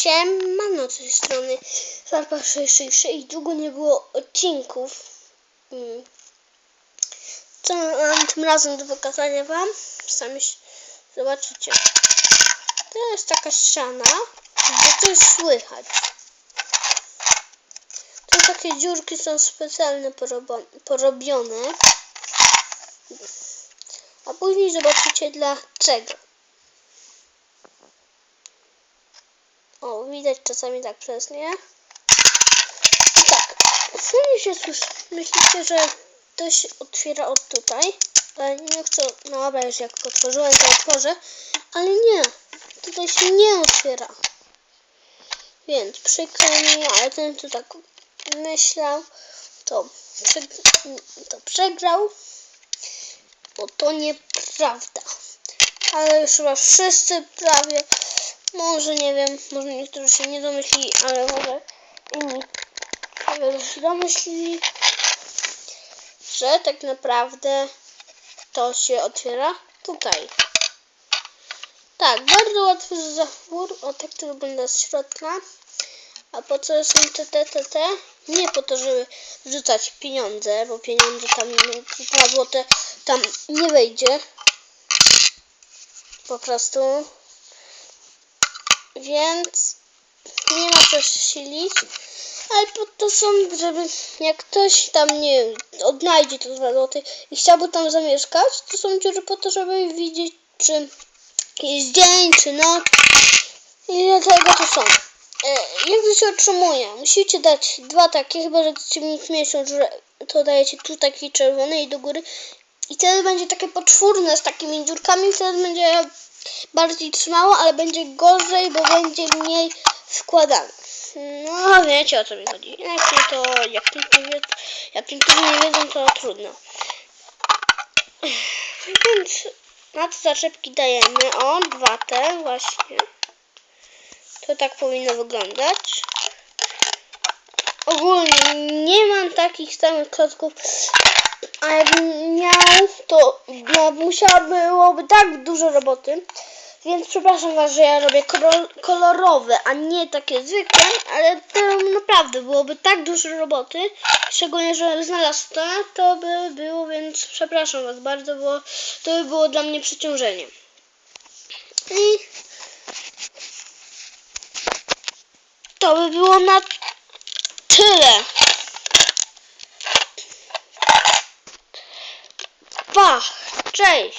Siemano z tej strony Farpa 666 i długo nie było odcinków. Mm. Co mam tym razem do pokazania wam? Sami zobaczycie. To jest taka ściana, gdzie coś słychać. Tu takie dziurki są specjalnie porobione. A później zobaczycie dlaczego. O, widać czasami tak przez nie. I tak, sami się słyszy. Myślicie, że to się otwiera od tutaj. Ale nie chcę, no dobra, już jak otworzyłem, to otworzę. Ale nie, tutaj się nie otwiera. Więc przykro mi, ale ten, kto tak myślał, to, to przegrał. Bo to nieprawda. Ale już chyba wszyscy prawie może nie wiem, może niektórzy się nie domyślili, ale może inni się domyślili, że tak naprawdę to się otwiera tutaj. Tak, bardzo łatwy zawór. O tak to wygląda z środka. A po co są te, te, te, te? Nie po to, żeby wrzucać pieniądze, bo pieniądze tam, dwa złote tam nie wejdzie. Po prostu więc nie ma co silić. Ale po to są, żeby jak ktoś tam nie odnajdzie dwa złoty i chciałby tam zamieszkać, to są dziury po to, żeby widzieć, czy jest dzień, czy noc. I dlatego to są. E, jak to się otrzymuje? Musicie dać dwa takie, chyba że chcecie mieć dziurę, to dajecie tu taki czerwony i do góry. I wtedy będzie takie poczwórne z takimi dziurkami, wtedy będzie bardziej trzymało, ale będzie gorzej, bo będzie mniej wkładane. No, wiecie o co mi chodzi. Jak nie to, jak tylko wie, jak niektórzy nie wiedzą, to trudno. Więc na te zaczepki dajemy, o, dwa te właśnie. To tak powinno wyglądać. Ogólnie nie mam takich samych klocków, a jakbym miał, to no, musiała byłoby tak dużo roboty. Więc przepraszam Was, że ja robię kolor- kolorowe, a nie takie zwykłe, ale to naprawdę byłoby tak dużo roboty, szczególnie, że znalazł to, to by było, więc przepraszam Was bardzo, bo to by było dla mnie przeciążenie. I to by było na tyle. 爸在